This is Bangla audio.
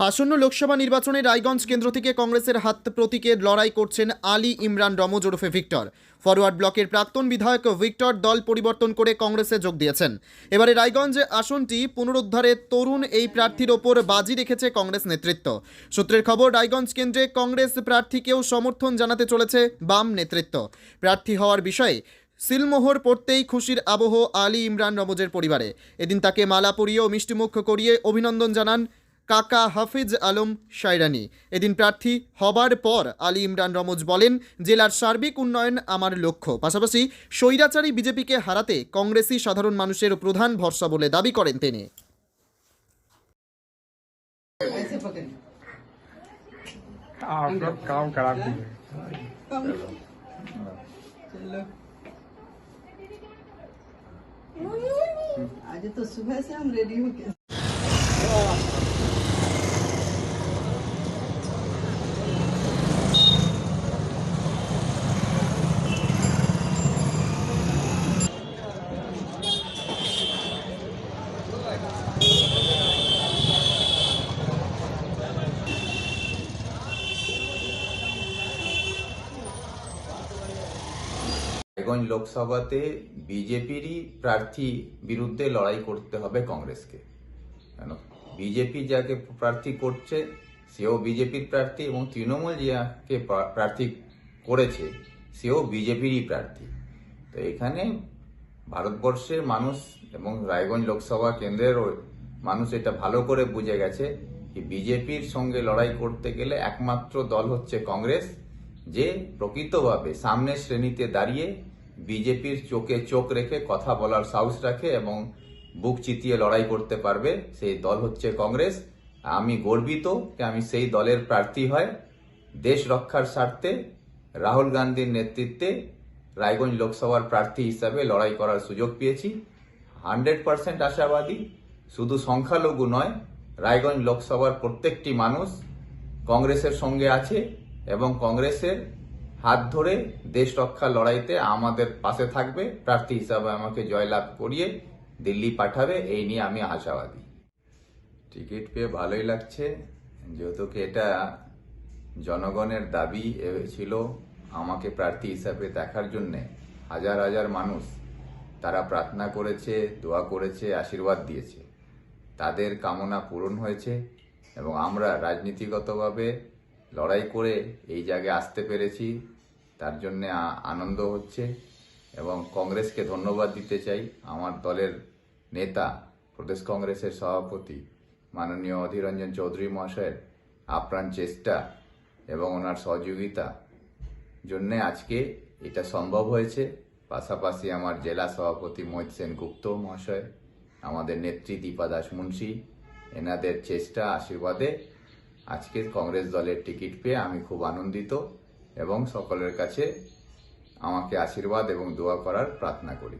আসন্ন লোকসভা নির্বাচনে রায়গঞ্জ কেন্দ্র থেকে কংগ্রেসের হাত প্রতীকে লড়াই করছেন আলী ইমরান রমজ ওরফে ভিক্টর। ফরওয়ার্ড ব্লকের প্রাক্তন বিধায়ক ভিক্টর দল পরিবর্তন করে কংগ্রেসে যোগ দিয়েছেন। এবারে রায়গঞ্জ আসনটি পুনরুদ্ধারে তরুণ এই প্রার্থীর ওপর বাজি রেখেছে কংগ্রেস নেতৃত্ব। সূত্রের খবর, রায়গঞ্জ কেন্দ্রে কংগ্রেস প্রার্থীকেও সমর্থন জানাতে চলেছে বাম নেতৃত্ব। প্রার্থী হওয়ার বিষয়ে সিলমোহর পড়তেই খুশির আবহ আলী ইমরান রমজের পরিবারে। এদিন তাকে মালা পরিয়ে ও মিষ্টিমুখ করিয়ে অভিনন্দন জানান কাকা হাফিজ আলম শাইরানি এদিন প্রার্থী হবার পর আলী ইমরান রমজ বলেন জেলার সার্বিক উন্নয়ন আমার লক্ষ্য পাশাপাশি স্বৈরাচারী বিজেপিকে হারাতে কংগ্রেসই সাধারণ মানুষের প্রধান ভরসা বলে দাবি করেন তিনি ऐसे पकड़ आप लोग काम खराब किए चलो आज तो सुबह से हम रेडी हो রায়গঞ্জ লোকসভাতে বিজেপিরই প্রার্থী বিরুদ্ধে লড়াই করতে হবে কংগ্রেসকে। কেন? বিজেপি যাকে প্রার্থী করছে, সেও বিজেপির প্রার্থী এবং তৃণমূল যাকে প্রার্থী করেছে, সেও বিজেপিরই প্রার্থী। তো এখানে ভারতবর্ষের মানুষ এবং রায়গঞ্জ লোকসভা কেন্দ্রের মানুষ এটা ভালো করে বুঝে গেছে যে বিজেপির সঙ্গে লড়াই করতে গেলে একমাত্র দল হচ্ছে কংগ্রেস, যে প্রকৃতভাবে সামনের শ্রেণীতে দাঁড়িয়ে বিজেপির চোখে চোখ রেখে কথা বলার সাহস রাখে এবং বুক চিতিয়ে লড়াই করতে পারবে, সেই দল হচ্ছে কংগ্রেস। আমি গর্বিত যে আমি সেই দলের প্রার্থী হয়। দেশ রক্ষার স্বার্থে রাহুল গান্ধীর নেতৃত্বে রায়গঞ্জ লোকসভার প্রার্থী হিসাবে লড়াই করার সুযোগ পেয়েছি। হান্ড্রেড পার্সেন্ট আশাবাদী, শুধু সংখ্যালঘু নয়, রায়গঞ্জ লোকসভার প্রত্যেকটি মানুষ কংগ্রেসের সঙ্গে আছে এবং কংগ্রেসের হাত ধরে দেশ রক্ষা লড়াইতে আমাদের পাশে থাকবে। প্রার্থী হিসাবে আমাকে জয়লাভ করিয়ে দিল্লি পাঠাবে, এই নিয়ে আমি আশাবাদী। টিকিট পেয়ে ভালোই লাগছে, যেহেতু এটা জনগণের দাবি ছিল আমাকে প্রার্থী হিসাবে দেখার জন্যে। হাজার হাজার মানুষ তারা প্রার্থনা করেছে, দোয়া করেছে, আশীর্বাদ দিয়েছে। তাদের কামনা পূরণ হয়েছে এবং আমরা রাজনীতিগতভাবে লড়াই করে এই জায়গায় আসতে পেরেছি। তার জন্য আনন্দ হচ্ছে এবং কংগ্রেসকে ধন্যবাদ দিতে চাই। আমার দলের নেতা, প্রদেশ কংগ্রেসের সভাপতি মাননীয় অধীর রঞ্জন চৌধুরী মহাশয়ের আপ্রাণ চেষ্টা এবং ওনার সহযোগিতা জন্য আজকে এটা সম্ভব হয়েছে। পাশাপাশি আমার জেলা সভাপতি মোহিত সেন গুপ্ত মহাশয়, আমাদের নেত্রী দীপা দাস মুন্সি, এনাদের চেষ্টা, আশীর্বাদে আজকে কংগ্রেস দলের টিকিট পেয়ে আমি খুব আনন্দিত এবং সকলের কাছে আমাকে আশীর্বাদ এবং দোয়া করার প্রার্থনা করি।